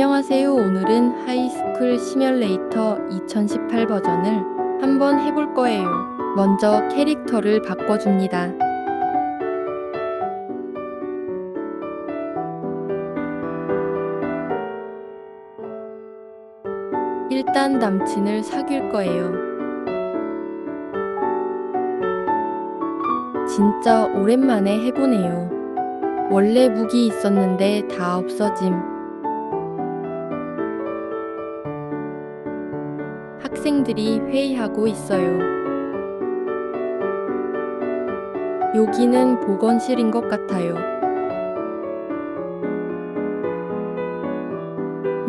안녕하세요. 오늘은 하이스쿨 시뮬레이터 2018 버전을 한번 해볼 거예요. 먼저 캐릭터를 바꿔줍니다. 일단 남친을 사귈 거예요. 진짜 오랜만에 해보네요. 원래 무기 있었는데 다 없어짐. 학생들이 회의하고 있어요. 여기는 보건실인 것 같아요.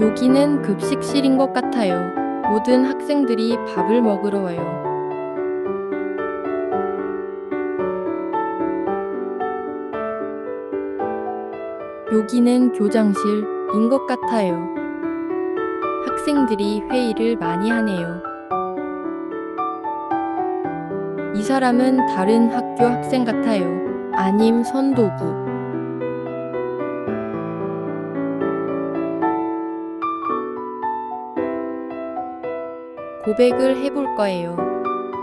여기는 급식실인 것 같아요. 모든 학생들이 밥을 먹으러 와요. 여기는 교장실인 것 같아요. 학생들이 회의를 많이 하네요. 이 사람은 다른 학교 학생 같아요. 아님 선도부. 고백을 해볼 거예요.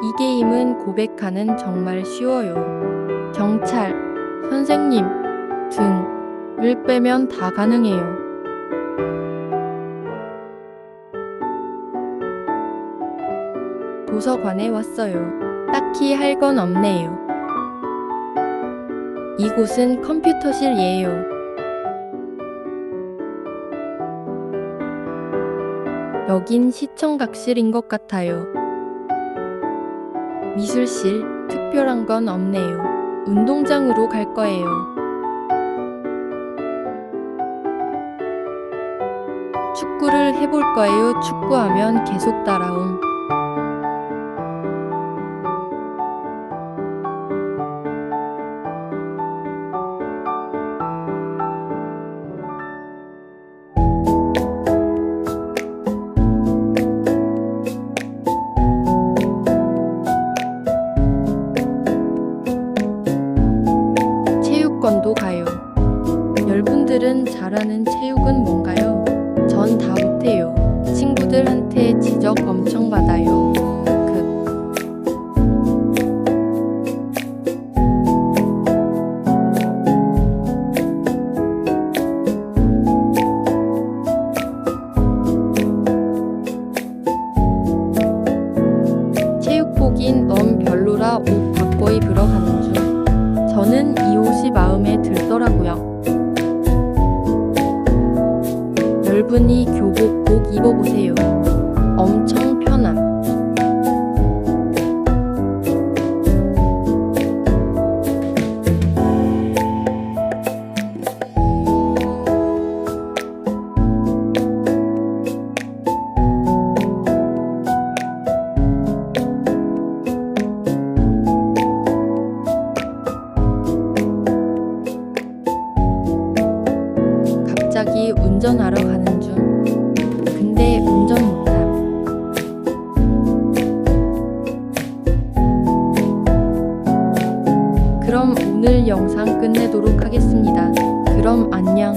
이 게임은 고백하는 정말 쉬워요. 경찰, 선생님 등을 빼면 다 가능해요. 도서관에 왔어요. 딱히 할 건 없네요. 이곳은 컴퓨터실이에요. 여긴 시청각실인 것 같아요. 미술실, 특별한 건 없네요. 운동장으로 갈 거예요. 축구를 해볼 거예요. 축구하면 계속 따라옴. 체육관도 가요. 여러분들은 잘하는 체육은 뭔가요? 전 다 못해요. 친구들한테 지적 엄청 받아요. 그 체육복인 너무 별로라 옷 바꿔 입으러 들더라고요. 여러분이 교복 꼭 입어보세요. 엄청 편함. 운전하러 가는 중. 근데 운전 못함. 그럼 오늘 영상 끝내도록 하겠습니다. 그럼 안녕.